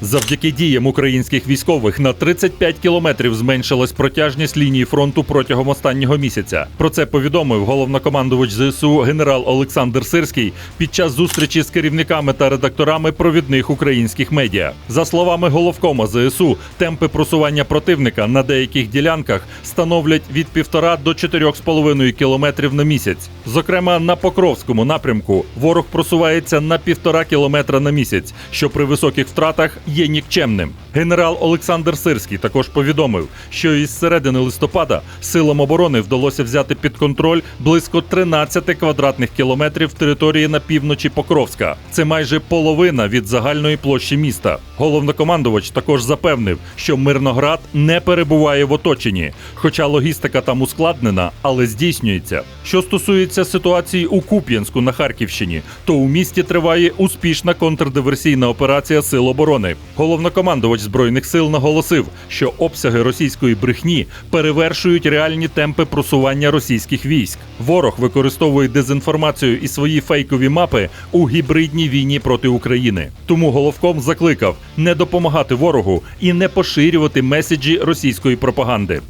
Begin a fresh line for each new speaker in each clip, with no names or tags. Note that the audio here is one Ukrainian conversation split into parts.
Завдяки діям українських військових на 35 кілометрів зменшилась протяжність лінії фронту протягом останнього місяця. Про це повідомив головнокомандувач ЗСУ генерал Олександр Сирський під час зустрічі з керівниками та редакторами провідних українських медіа. За словами головкома ЗСУ, темпи просування противника на деяких ділянках становлять від 1,5 до 4,5 кілометрів на місяць. Зокрема, на Покровському напрямку ворог просувається на півтора кілометра на місяць, що при високих втратах є нікчемним. Генерал Олександр Сирський також повідомив, що із середини листопада силам оборони вдалося взяти під контроль близько 13 квадратних кілометрів території на півночі Покровська. Це майже половина від загальної площі міста. Головнокомандувач також запевнив, що Мирноград не перебуває в оточенні, хоча логістика там ускладнена, але здійснюється. Що стосується ситуації у Куп'янську на Харківщині, то у місті триває успішна контрдиверсійна операція Сил оборони. Головнокомандувач збройних сил наголосив, що обсяги російської брехні перевершують реальні темпи просування російських військ. Ворог використовує дезінформацію і свої фейкові мапи у гібридній війні проти України. Тому головком закликав не допомагати ворогу і не поширювати меседжі російської пропаганди.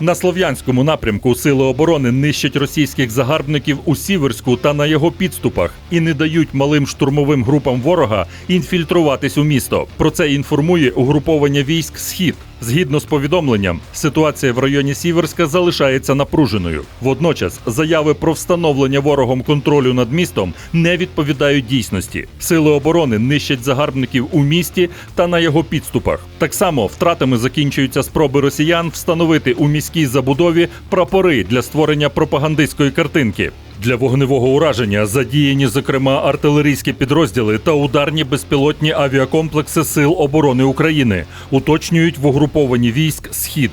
На слов'янському напрямку сили оборони нищать російських загарбників у Сіверську та на його підступах і не дають малим штурмовим групам ворога інфільтруватись у місто. Про це інформує угруповання військ Схід. Згідно з повідомленням, ситуація в районі Сіверська залишається напруженою. Водночас заяви про встановлення ворогом контролю над містом не відповідають дійсності. Сили оборони нищать загарбників у місті та на його підступах. Так само втратами закінчуються спроби росіян встановити у міській забудові прапори для створення пропагандистської картинки. Для вогневого ураження задіяні, зокрема, артилерійські підрозділи та ударні безпілотні авіакомплекси Сил оборони України, уточнюють в угруповані військ Схід.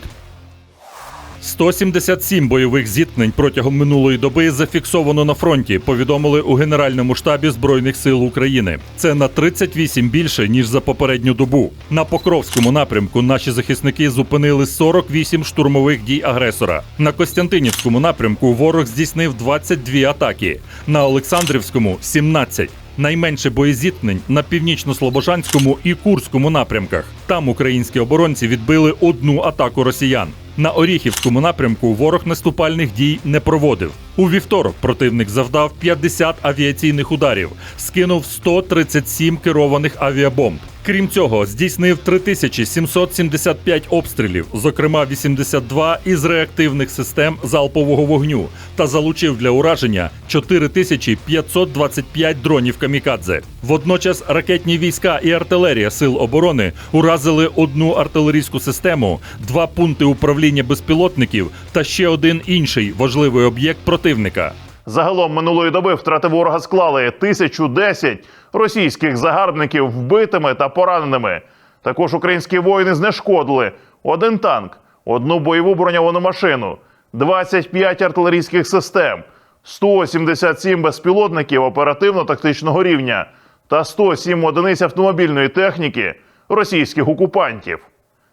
177 бойових зіткнень протягом минулої доби зафіксовано на фронті. Повідомили у Генеральному штабі Збройних сил України. Це на 38 більше ніж за попередню добу. На Покровському напрямку наші захисники зупинили 48 штурмових дій агресора. На Костянтинівському напрямку ворог здійснив 22 атаки. На Олександрівському 17. Найменше боєзіткнень на північно-слобожанському і Курському напрямках. Там українські оборонці відбили одну атаку росіян. На Оріхівському напрямку ворог наступальних дій не проводив. У вівторок противник завдав 50 авіаційних ударів, скинув 137 керованих авіабомб. Крім цього, здійснив 3775 обстрілів, зокрема 82 із реактивних систем залпового вогню, та залучив для ураження 4525 дронів камікадзе. Водночас ракетні війська і артилерія сил оборони уразили одну артилерійську систему, два пункти управління безпілотників та ще один інший важливий об'єкт противника.
Загалом минулої доби втрати ворога склали 1010 російських загарбників вбитими та пораненими. Також українські воїни знешкодили один танк, одну бойову броньовану машину, 25 артилерійських систем, 177 безпілотників оперативно-тактичного рівня та 107 одиниць автомобільної техніки російських окупантів.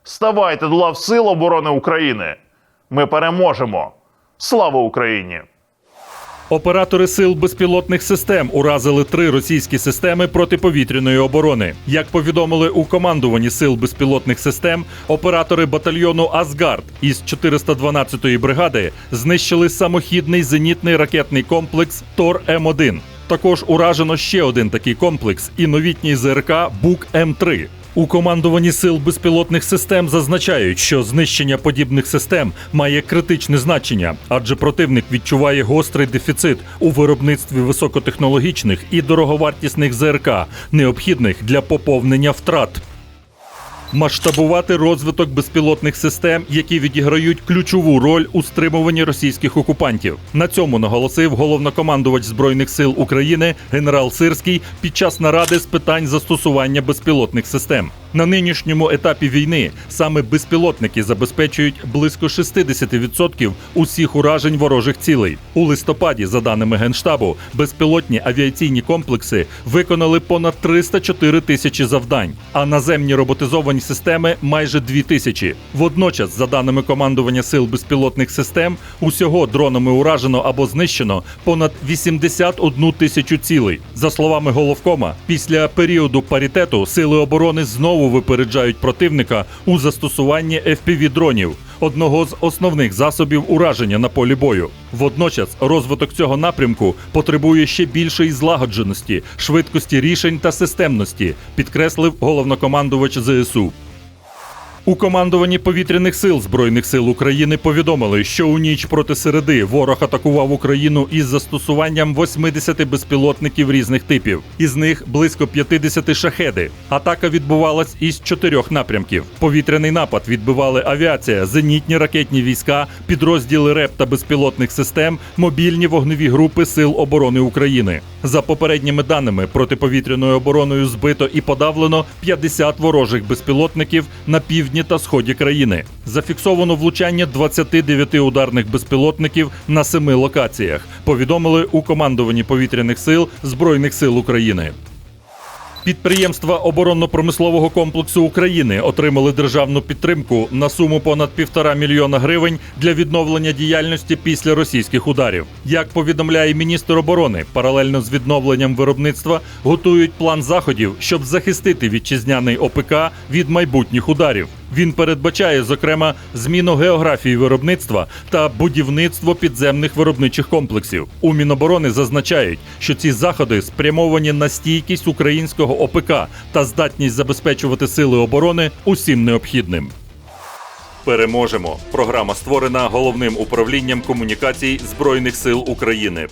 Ставайте до лав Сил оборони України. Ми переможемо. Слава Україні!
Оператори сил безпілотних систем уразили три російські системи протиповітряної оборони. Як повідомили у командуванні сил безпілотних систем, оператори батальйону Асгард із 412-ї бригади знищили самохідний зенітний ракетний комплекс Тор М1. Також уражено ще один такий комплекс і новітній ЗРК Бук М3. У командуванні сил безпілотних систем зазначають, що знищення подібних систем має критичне значення, адже противник відчуває гострий дефіцит у виробництві високотехнологічних і дороговартісних ЗРК, необхідних для поповнення втрат. Масштабувати розвиток безпілотних систем, які відіграють ключову роль у стримуванні російських окупантів. На цьому наголосив головнокомандувач збройних сил України генерал Сирський під час наради з питань застосування безпілотних систем. На нинішньому етапі війни саме безпілотники забезпечують близько 60% усіх уражень ворожих цілей. У листопаді, за даними Генштабу, безпілотні авіаційні комплекси виконали понад 304 тисячі завдань, а наземні роботизовані системи майже 2 тисячі. Водночас, за даними командування сил безпілотних систем, усього дронами уражено або знищено понад 81 тисячу цілей. За словами головкома, після періоду паритету сили оборони знову випереджають противника у застосуванні FPV-дронів, одного з основних засобів ураження на полі бою. Водночас розвиток цього напрямку потребує ще більшої злагодженості, швидкості рішень та системності, підкреслив головнокомандувач ЗСУ. У командуванні повітряних сил Збройних сил України повідомили, що у ніч проти середи ворог атакував Україну із застосуванням 80 безпілотників різних типів. Із них близько 50 шахеди. Атака відбувалась із чотирьох напрямків. Повітряний напад відбивали авіація, зенітні ракетні війська, підрозділи РЕП та безпілотних систем, мобільні вогневі групи Сил оборони України. За попередніми даними, протиповітряною обороною збито і подавлено 50 ворожих безпілотників на півдні та сході країни. Зафіксовано влучання 29 ударних безпілотників на семи локаціях. Повідомили у командуванні повітряних сил Збройних сил України. Підприємства оборонно-промислового комплексу України отримали державну підтримку на суму понад півтора мільйона гривень для відновлення діяльності після російських ударів. Як повідомляє міністр оборони, паралельно з відновленням виробництва готують план заходів, щоб захистити вітчизняний ОПК від майбутніх ударів. Він передбачає, зокрема, зміну географії виробництва та будівництво підземних виробничих комплексів. У Міноборони зазначають, що ці заходи спрямовані на стійкість українського ОПК та здатність забезпечувати сили оборони усім необхідним. Переможемо. Програма створена головним управлінням комунікацій Збройних сил України.